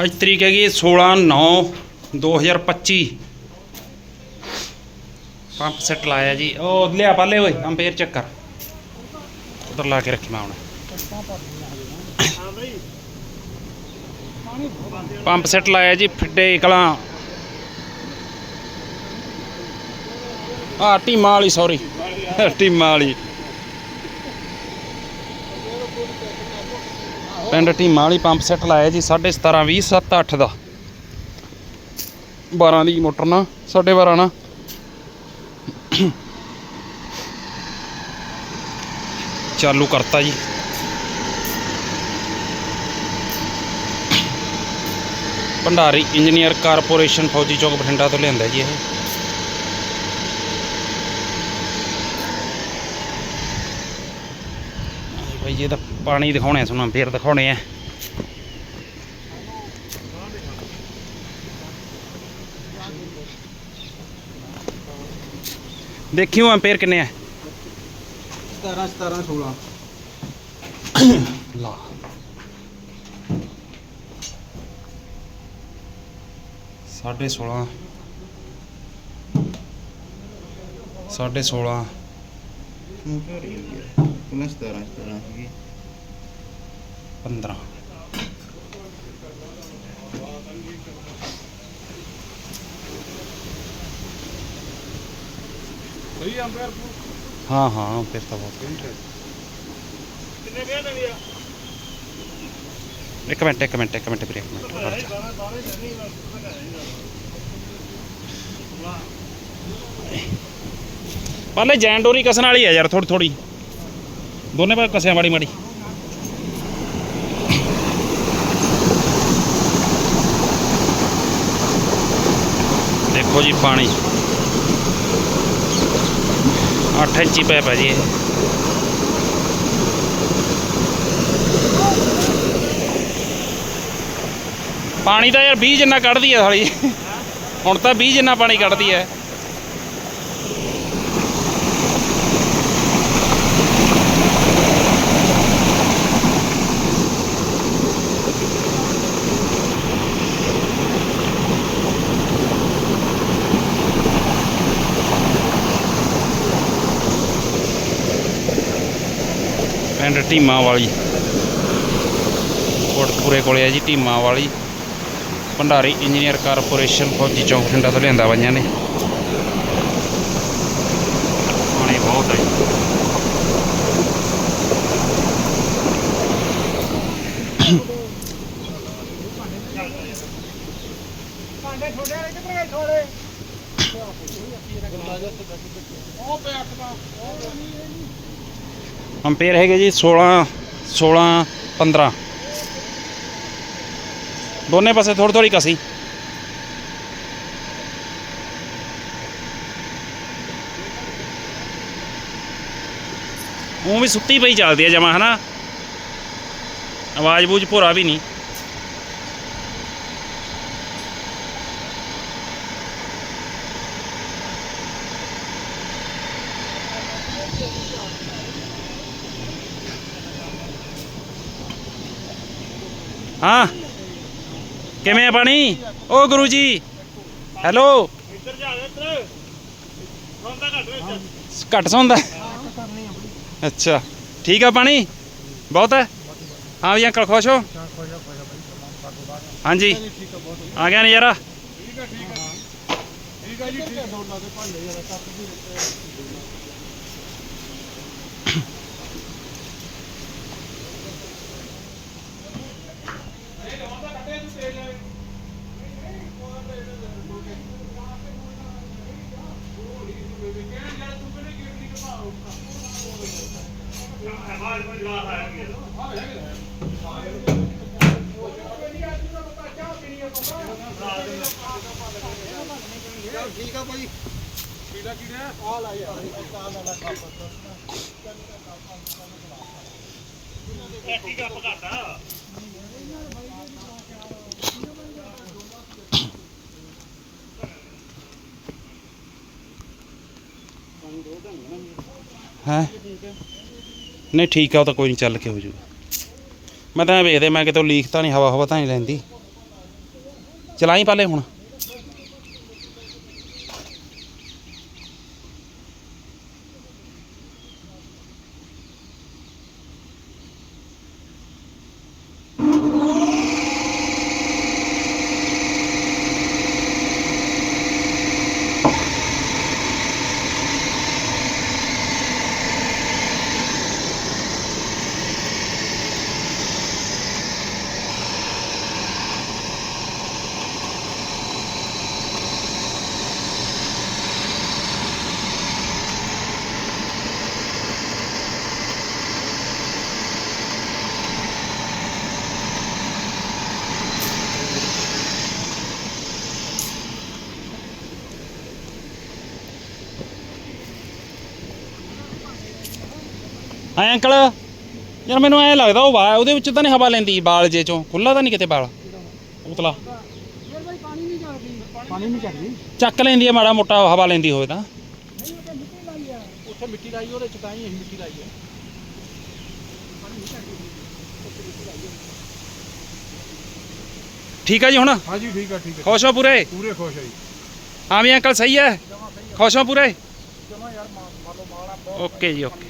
ਅੱਜ ਤਰੀਕ ਹੈਗੀ 16 9 2025 ਪੰਪ ਸੈੱਟ ਲਾਇਆ ਜੀ। ਉਹ ਲਿਆ ਪਾਲੇ ਓਏ ਅੰਪੇਅਰ ਚੈੱਕ ਕਰ। ਉਧਰ ਲਾ ਕੇ ਰੱਖੀ ਮੈਂ ਹੁਣ। ਪੰਪ ਸੈੱਟ ਲਾਇਆ ਜੀ ਫਿੱਡੇ ਕਲਾਂ। ਆ ਟੀਮਾਂ ਵਾਲੀ ਸੌਰੀ ਟੀਮਾਂ ਵਾਲੀ। ਪਿੰਡ ਟੀਮਾਂ ਵਾਲੀ ਪੰਪ ਸੈੱਟ ਲਾਇਆ ਜੀ 17.5 20 7 8 ਦਾ। 12 ਦੀ ਮੋਟਰ ਨਾ 12.5 ਨਾ। ਚਾਲੂ ਕਰਤਾ ਜੀ। ਭੰਡਾਰੀ ਇੰਜੀਨੀਅਰ ਕਾਰਪੋਰੇਸ਼ਨ ਫੌਜੀ ਚੌਕ ਬਠਿੰਡਾ ਤੋਂ ਲਿਆਂਦਾ ਜੀ ਇਹ। ਭਾਈ ਇਹਦਾ ਪਾਣੀ ਦਿਖਾਉਣੇ ਤੁਹਾਨੂੰ ਫੇਰ ਦਿਖਾਉਣੇ ਆ। ਦੇਖਿਓ ਐਂਪੀਅਰ ਕਿੰਨੇ ਆ। 17 17 16 ਲਾ। ਸਾਢੇ 16 ਸਾਢੇ 16 ਉਹਨਾਂ 17 17 ਸੀਗੀ? 15 ਸਹੀ ਅੰਪਾਇਰ ਹਾਂ ਹਾਂ ਫਿਰ ਤਾਂ ਬਹੁਤ। ਕਿੰਨੇ ਵਿਆਹ ਦੇ ਲਿਆ ਇੱਕ ਮਿੰਟ ਇੱਕ ਮਿੰਟ ਇੱਕ ਮਿੰਟ ਵੀਰੇ ਇੱਕ ਮਿੰਟ ਖੜ ਜਾ। ਪਹਿਲੇ ਜੈਨ ਡੋਰੀ ਕਸਣ ਵਾਲੀ ਆ ਯਾਰ ਥੋੜੀ ਥੋੜੀ ਦੋਨੇ ਪਾਸੇ ਕਸਿਆ ਮਾੜੀ ਮਾੜੀ। ਦੇਖੋ ਜੀ ਪਾਣੀ। 8 ਇੰਚੀ ਪੈਪ ਹੈ ਜੀ ਇਹ। ਪਾਣੀ ਤਾਂ ਯਾਰ 20 ਜਿੰਨਾ ਕੱਢਦੀ ਹੈ ਸਾਲੀ। ਹੁਣ ਤਾਂ 20 ਜਿੰਨਾ ਪਾਣੀ ਕੱਢਦੀ ਹੈ। ਪਿੰਡ ਢੀਮਾ ਵਾਲੀ ਕੋਟਕਪੂਰੇ ਕੋਲੇ ਆ ਜੀ ਢੀਮਾ ਵਾਲੀ ਭੰਡਾਰੀ ਇੰਜੀਨੀਅਰ ਕਾਰਪੋਰੇਸ਼ਨ ਫੌਜੀ ਚੌਕ ਠੰਡਾ ਤੋਂ ਲਿਆਂਦਾ ਬਾਈਆਂ ਨੇ ਪਾਣੀ ਬਹੁਤ ਹੈ ਭਾਂਡੇ ਛੋੜੇ ਵਾਲੇ ਕਿੱਧਰ ਗਏ ਛੋੜੇ ਉਹ ਪਿਆ ਅੱਖਾਂ ਅੰਪੇਅਰ ਹੈਗੇ ਜੀ 16 16 15 ਦੋਨੇ ਪਾਸੇ ਥੋੜੀ ਥੋੜੀ ਕਸੀ ਉਹ ਵੀ ਸੁੱਤੀ ਪਈ ਚੱਲਦੀ ਹੈ ਜਮਾ ਹਨਾ ਆਵਾਜ਼ ਬੂਝ ਭੋਰਾ ਵੀ ਨਹੀਂ ਹਾਂ। ਕਿਵੇਂ ਆ ਪਾਣੀ? ਓ ਗੁਰੂ ਜੀ ਹੈਲੋ। ਇੱਧਰ ਜਾ ਇੱਧਰ ਹੁੰਦਾ ਘੱਟ ਵਿੱਚ ਘੱਟ ਸੌਂਦਾ ਅੱਛਾ। ਠੀਕ ਆ ਪਾਣੀ? ਬਹੁਤ ਹੈ ਹਾਂ ਵੀ ਅੰਕਲ ਖੁਸ਼ ਹੋ? ਹਾਂਜੀ। ਠੀਕ ਆ ਬਹੁਤ ਆ ਗਿਆ ਨਜ਼ਾਰਾ। ਠੀਕ ਆ ਠੀਕ ਆ। ਠੀਕ ਆ ਜੀ, ਠੀਕ ਆ। ਦੋ ਦੇ ਭਾਂਡੇ ਜਰਾ ਕੱਪ ਵੀ ਠੀਕ ਆ ਭਾਈ ਕੀੜਾ ਕੀੜਾ ਆ ਲਾ ਯਾਰ ਆ ਲਾ ਲਾ ਕੱਪ ਕੀ ਕੱਪ ਘਾਟਾ ਹੈ ਨਹੀਂ, ਠੀਕ ਆ, ਉਹ ਤਾਂ ਕੋਈ ਨਹੀਂ, ਚੱਲ ਕੇ ਹੋ ਜੂਗਾ ਮੈਂ ਤਾਂ ਐਂ ਵੇਖਦੇ, ਮੈਂ ਕਿਤੇ ਲੀਕ ਤਾਂ ਨਹੀਂ ਹਵਾ ਹਵਾ ਤਾਂ ਨਹੀਂ ਲੈਂਦੀ। ਚਲਾਈ ਪਾਲੇ ਹੁਣ। ਹਾਂ ਅੰਕਲ? ਯਾਰ ਮੈਨੂੰ ਐ ਲੱਗਦਾ ਉਹ ਵਾ ਉਹਦੇ ਵਿੱਚ ਤਾਂ ਨਹੀਂ ਹਵਾ ਲੈਂਦੀ ਬਾਲ ਜੇ ਚੋਂ। ਖੁੱਲਾ ਤਾਂ ਨਹੀਂ ਕਿਤੇ ਬਾਲ ਉਤਲਾ ਫਿਰ ਬਾਈ ਪਾਣੀ ਨਹੀਂ ਚੱਲਦੀ ਪਾਣੀ ਨਹੀਂ ਚੱਲਦੀ ਚੱਕ ਲੈਂਦੀ ਹੈ ਮਾੜਾ ਮੋਟਾ ਹਵਾ ਲੈਂਦੀ ਹੋਵੇ ਤਾਂ। ਨਹੀਂ ਉਹ ਮਿੱਟੀ ਲਾਈ ਆ ਉੱਥੇ ਮਿੱਟੀ ਲਾਈ ਉਹਦੇ ਚ ਤਾਂ ਹੀ ਅਸੀਂ ਮਿੱਟੀ ਲਾਈ ਆ। ਠੀਕ ਹੈ ਜੀ ਹੁਣ? ਹਾਂਜੀ ਠੀਕ ਆ ਠੀਕ ਆ। ਖੁਸ਼ ਹੋ ਪੂਰੇ? ਪੂਰੇ ਖੁਸ਼ ਆ ਜੀ। ਹਾਂ ਵੀ ਅੰਕਲ ਸਹੀ ਹੈ? ਖੁਸ਼ ਹੋ ਪੂਰੇ? ਜਮਾ ਯਾਰ ਮੰਨ ਲਓ ਮਾਲਾ ਓਕੇ ਜੀ ਓਕੇ।